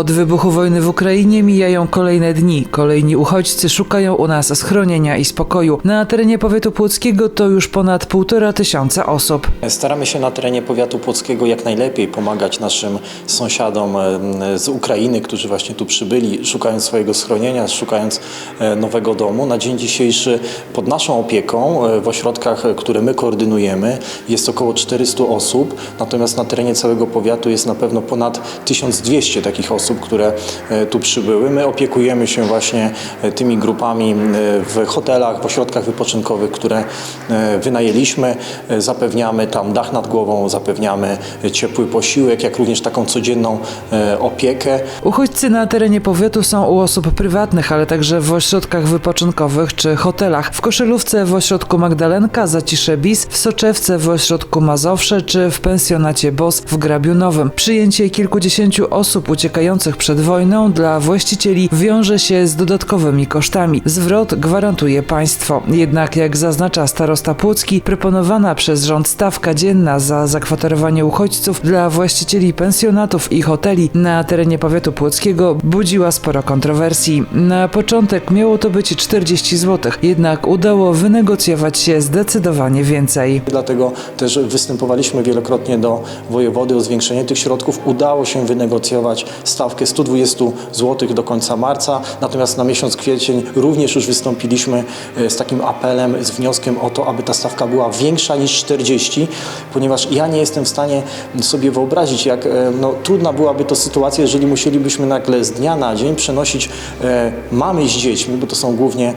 Od wybuchu wojny w Ukrainie mijają kolejne dni. Kolejni uchodźcy szukają u nas schronienia i spokoju. Na terenie powiatu płockiego to już ponad półtora tysiąca osób. Staramy się na terenie powiatu płockiego jak najlepiej pomagać naszym sąsiadom z Ukrainy, którzy właśnie tu przybyli, szukając swojego schronienia, szukając e, nowego domu. Na dzień dzisiejszy pod naszą opieką e, w ośrodkach, które my koordynujemy, jest około 400 osób, natomiast na terenie całego powiatu jest na pewno ponad 1200 takich osób, które e, tu przybyły. My opiekujemy się właśnie e, tymi grupami e, w hotelach, w ośrodkach wypoczynkowych, które wynajęliśmy. Zapewniamy tam dach nad głową, zapewniamy ciepły posiłek, jak również taką codzienną opiekę. Uchodźcy na terenie powiatu są u osób prywatnych, ale także w ośrodkach wypoczynkowych czy hotelach. W Koszylówce w ośrodku Magdalenka, Zacisze Bis, w Soczewce w ośrodku Mazowsze czy w pensjonacie BOS w Grabiu Nowym. Przyjęcie kilkudziesięciu osób uciekających przed wojną dla właścicieli wiąże się z dodatkowymi kosztami. Zwrot gwarantuje państwo. Jednak jak zaznacza starosta Płocki, proponowana przez rząd stawka dzienna za zakwaterowanie uchodźców dla właścicieli pensjonatów i hoteli na terenie powiatu płockiego budziła sporo kontrowersji. Na początek miało to być 40 zł, jednak udało wynegocjować się zdecydowanie więcej. Dlatego też występowaliśmy wielokrotnie do wojewody o zwiększenie tych środków. Udało się wynegocjować stawkę 120 zł do końca marca, natomiast na miesiąc kwiecień również już wystąpiliśmy e, z takim apelem, z wnioskiem o to, aby ta stawka była większa niż 40, ponieważ ja nie jestem w stanie sobie wyobrazić, jak e, no, trudna byłaby to sytuacja, jeżeli musielibyśmy nagle z dnia na dzień przenosić e, mamy z dziećmi, bo to są głównie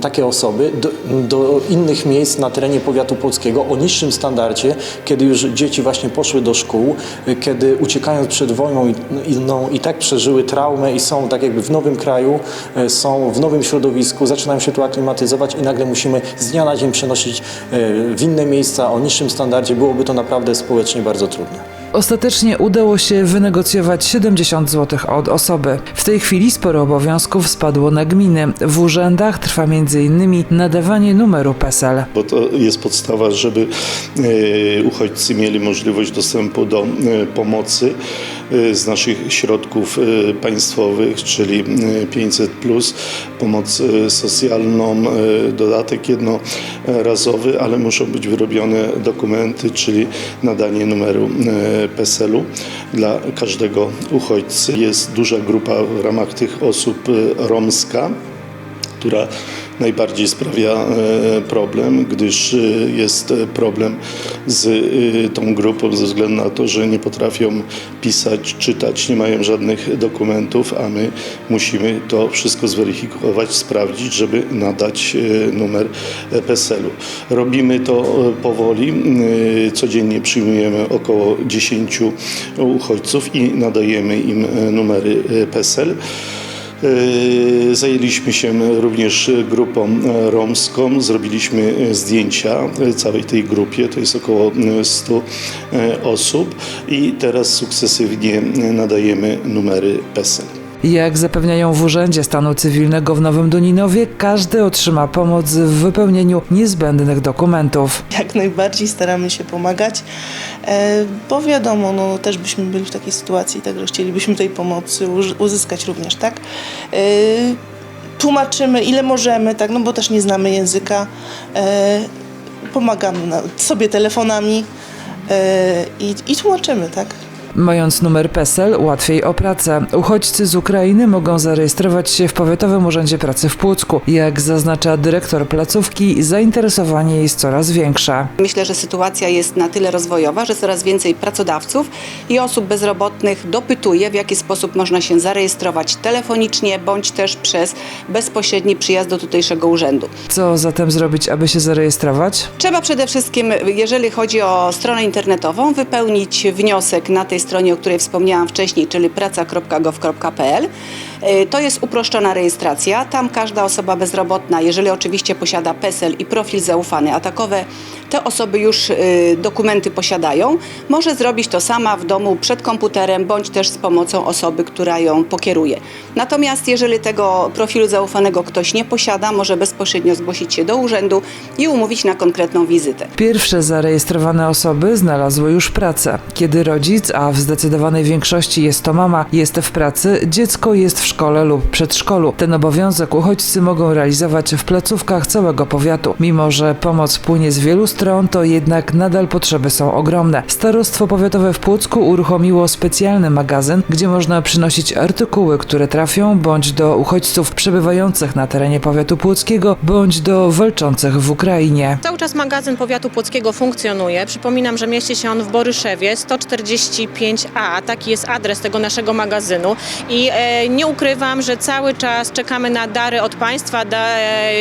takie osoby, do, do innych miejsc na terenie powiatu polskiego o niższym standardzie, kiedy już dzieci właśnie poszły do szkół, kiedy uciekając przed wojną i, no, i tak przeżyły traumę i są tak jakby w nowym kraju, e, są w nowym środowisku, zaczynają się tu aklimatyzować i nagle musimy z dnia na dzień przenosić e, w inne miejsca o niższym standardzie. Byłoby to naprawdę społecznie bardzo trudne. Ostatecznie udało się wynegocjować 70 zł od osoby. W tej chwili sporo obowiązków spadło na gminy. W urzędach trwa m.in. nadawanie numeru PESEL. bo to jest podstawa, żeby e, uchodźcy mieli możliwość dostępu do pomocy z naszych środków e, państwowych, czyli e, 500, pomoc e, socjalną, dodatek jednorazowy, ale muszą być wyrobione dokumenty, czyli nadanie numeru PESEL-u dla każdego uchodźcy. Jest duża grupa w ramach tych osób romska która najbardziej sprawia e, problem, gdyż e, jest e, problem z tą grupą ze względu na to, że nie potrafią pisać, czytać, nie mają żadnych dokumentów, a my musimy to wszystko zweryfikować, sprawdzić, żeby nadać numer PESEL-u. Robimy to powoli. Codziennie przyjmujemy około 10 uchodźców i nadajemy im numery PESEL. E, Zajęliśmy się również grupą romską, zrobiliśmy e, zdjęcia całej tej grupie, to jest około e, 100 e, osób. I teraz sukcesywnie nadajemy numery PESEL. Jak zapewniają w Urzędzie Stanu Cywilnego w Nowym Duninowie, każdy otrzyma pomoc w wypełnieniu niezbędnych dokumentów. jak najbardziej staramy się pomagać, e, bo wiadomo, no, też byśmy byli w takiej sytuacji, także chcielibyśmy tej pomocy uzyskać również, tak? E, Tłumaczymy ile możemy, tak, no bo też nie znamy języka, e, pomagamy sobie telefonami i, i tłumaczymy, tak? Mając numer PESEL, łatwiej o pracę. Uchodźcy z Ukrainy mogą zarejestrować się w Powiatowym Urzędzie Pracy w Płocku. Jak zaznacza dyrektor placówki, zainteresowanie jest coraz większe. Myślę, że sytuacja jest na tyle rozwojowa, że coraz więcej pracodawców i osób bezrobotnych dopytuje, w jaki sposób można się zarejestrować telefonicznie bądź też przez bezpośredni przyjazd do tutejszego urzędu. Co zatem zrobić, aby się zarejestrować? Trzeba przede wszystkim, jeżeli chodzi o stronę internetową, wypełnić wniosek na tej stronie, o której wspomniałam wcześniej, czyli praca.gov.pl. Y, To jest uproszczona rejestracja. Tam każda osoba bezrobotna, jeżeli oczywiście posiada PESEL i profil zaufany, a takowe te osoby już y, dokumenty posiadają, może zrobić to sama w domu przed komputerem bądź też z pomocą osoby, która ją pokieruje. Natomiast jeżeli tego profilu zaufanego ktoś nie posiada, może bezpośrednio zgłosić się do urzędu i umówić na konkretną wizytę. Pierwsze zarejestrowane osoby znalazły już pracę. Kiedy rodzic, a w zdecydowanej większości jest to mama, jest w pracy, dziecko jest w szkole lub przedszkolu. Ten obowiązek uchodźcy mogą realizować w placówkach całego powiatu. Mimo, że pomoc płynie z wielu stron, to jednak nadal potrzeby są ogromne. Starostwo Powiatowe w Płocku uruchomiło specjalny magazyn, gdzie można przynosić artykuły, które trafią bądź do uchodźców przebywających na terenie powiatu płockiego, bądź do walczących w Ukrainie. Cały czas magazyn powiatu płockiego funkcjonuje. Przypominam, że mieści się on w Boryszewie 145A. Taki jest adres tego naszego magazynu. I e, nie ukrywam, że cały czas czekamy na dary od Państwa. E,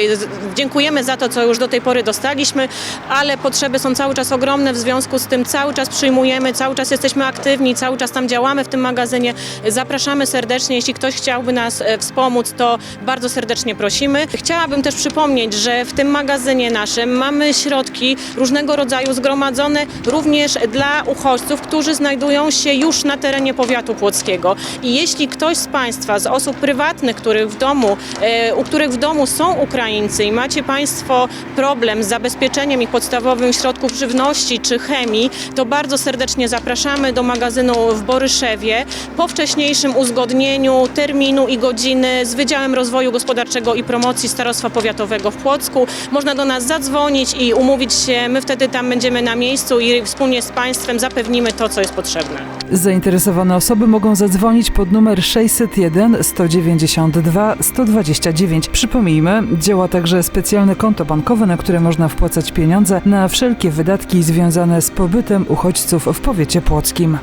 dziękujemy za to, co już do tej pory dostaliśmy, ale potrzeby są cały czas ogromne. W związku z tym cały czas przyjmujemy, cały czas jesteśmy aktywni, cały czas tam działamy w tym magazynie. Zapraszamy serdecznie. Jeśli ktoś chciałby nas e, wspomóc, to bardzo serdecznie prosimy. Chciałabym też przypomnieć, że w tym magazynie naszym mamy środki różnego rodzaju zgromadzone również dla uchodźców, którzy znajdują się już na terenie powiatu płockiego. I jeśli ktoś z Państwa, z osób prywatnych, których w domu, e, u których w domu są Ukraińcy i macie Państwo problem z zabezpieczeniem ich podstawowych środków żywności czy chemii, to bardzo serdecznie zapraszamy do magazynu w Boryszewie po wcześniejszym uzgodnieniu terminu i godziny z Wydziałem Rozwoju Gospodarczego i Promocji Starostwa Powiatowego w Płocku. Można do nas zadzwonić i umówić się. My wtedy tam będziemy na miejscu i wspólnie z Państwem zapewnimy to, co jest potrzebne. Zainteresowane osoby mogą zadzwonić pod numer 601 192 129. Przypomnijmy, działa także specjalne konto bankowe, na które można wpłacać pieniądze na wszelkie wydatki związane z pobytem uchodźców w powiecie płockim.